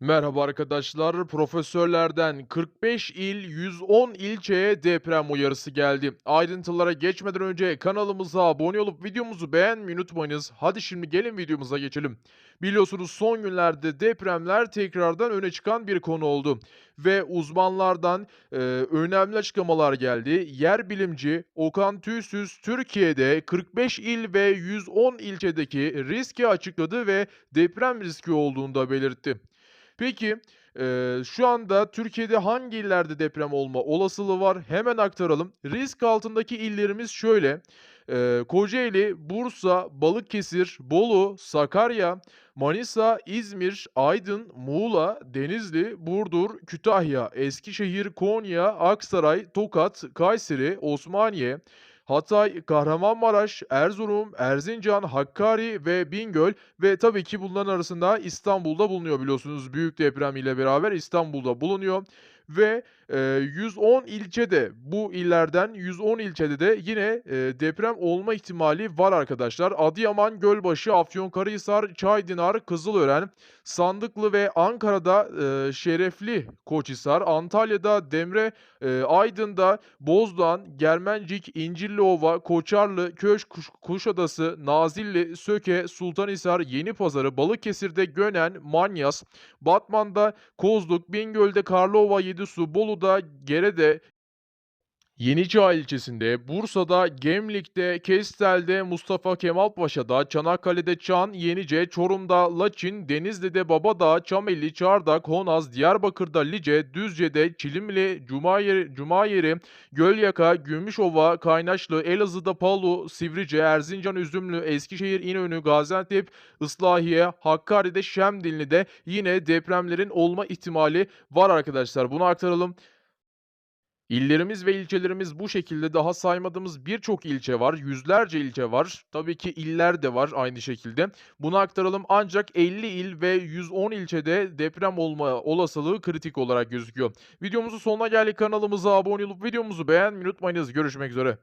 Merhaba arkadaşlar. Profesörlerden 45 il, 110 ilçeye deprem uyarısı geldi. Ayrıntılara geçmeden önce kanalımıza abone olup videomuzu beğenmeyi unutmayınız. Hadi şimdi gelin videomuza geçelim. Biliyorsunuz son günlerde depremler tekrardan öne çıkan bir konu oldu. Ve uzmanlardan e, önemli açıklamalar geldi. Yer bilimci Okan Tüysüz Türkiye'de 45 il ve 110 ilçedeki riski açıkladı ve deprem riski olduğunu da belirtti. Peki, eee, şu anda Türkiye'de hangi illerde deprem olma olasılığı var? Hemen aktaralım. Risk altındaki illerimiz şöyle: eee, Kocaeli, Bursa, Balıkesir, Bolu, Sakarya, Manisa, İzmir, Aydın, Muğla, Denizli, Burdur, Kütahya, Eskişehir, Konya, Aksaray, Tokat, Kayseri, Osmaniye, Hatay, Kahramanmaraş, Erzurum, Erzincan, Hakkari ve Bingöl ve tabii ki bunların arasında İstanbul'da bulunuyor biliyorsunuz. Büyük deprem ile beraber İstanbul'da bulunuyor ve, eee, 110 ilçede bu illerden 110 ilçede de yine, eee, deprem olma ihtimali var arkadaşlar. Adıyaman, Gölbaşı, Afyonkarahisar, Çaydınar, Kızılören, Sandıklı ve Ankara'da, eee, Şerefli, Koçhisar, Antalya'da Demre, eee, Aydın'da Bozdoğan, Germencik, İncirliova, Koçarlı, Köşk, Kuş Kuşadası, Nazilli, Söke, Sultanhisar, Yenipazarı, Balıkesir'de Gönen, Manyas, Batman'da Kozluk, Bingöl'de Karlova, Yedisu, Bolu'da Gerede, Yeniçağı ilçesinde, Bursa'da Gemlik'te, Kestel'de Mustafa Kemal Paşa'da, Çanakkale'de Çan, Yenice, Çorum'da Laçin, Denizli'de Babadağ, Çameli, Çardak, Honaz, Diyarbakır'da Lice, Düzce'de Çilimli, Cumayeri, Cumayeri, Gölyaka, Gümüşova, Kaynaşlı, Elazığ'da Palu, Sivrice, Erzincan, Üzümlü, Eskişehir, İnönü, Gaziantep, Islahiye, Hakkari'de Şemdinli'de yine depremlerin olma ihtimali var arkadaşlar. Bunu aktaralım. İllerimiz ve ilçelerimiz bu şekilde. Daha saymadığımız birçok ilçe var. Yüzlerce ilçe var. Tabii ki iller de var aynı şekilde. Bunu aktaralım ancak 50 il ve 110 ilçede deprem olma olasılığı kritik olarak gözüküyor. Videomuzun sonuna geldik. Kanalımıza abone olup videomuzu beğenmeyi unutmayınız. Görüşmek üzere.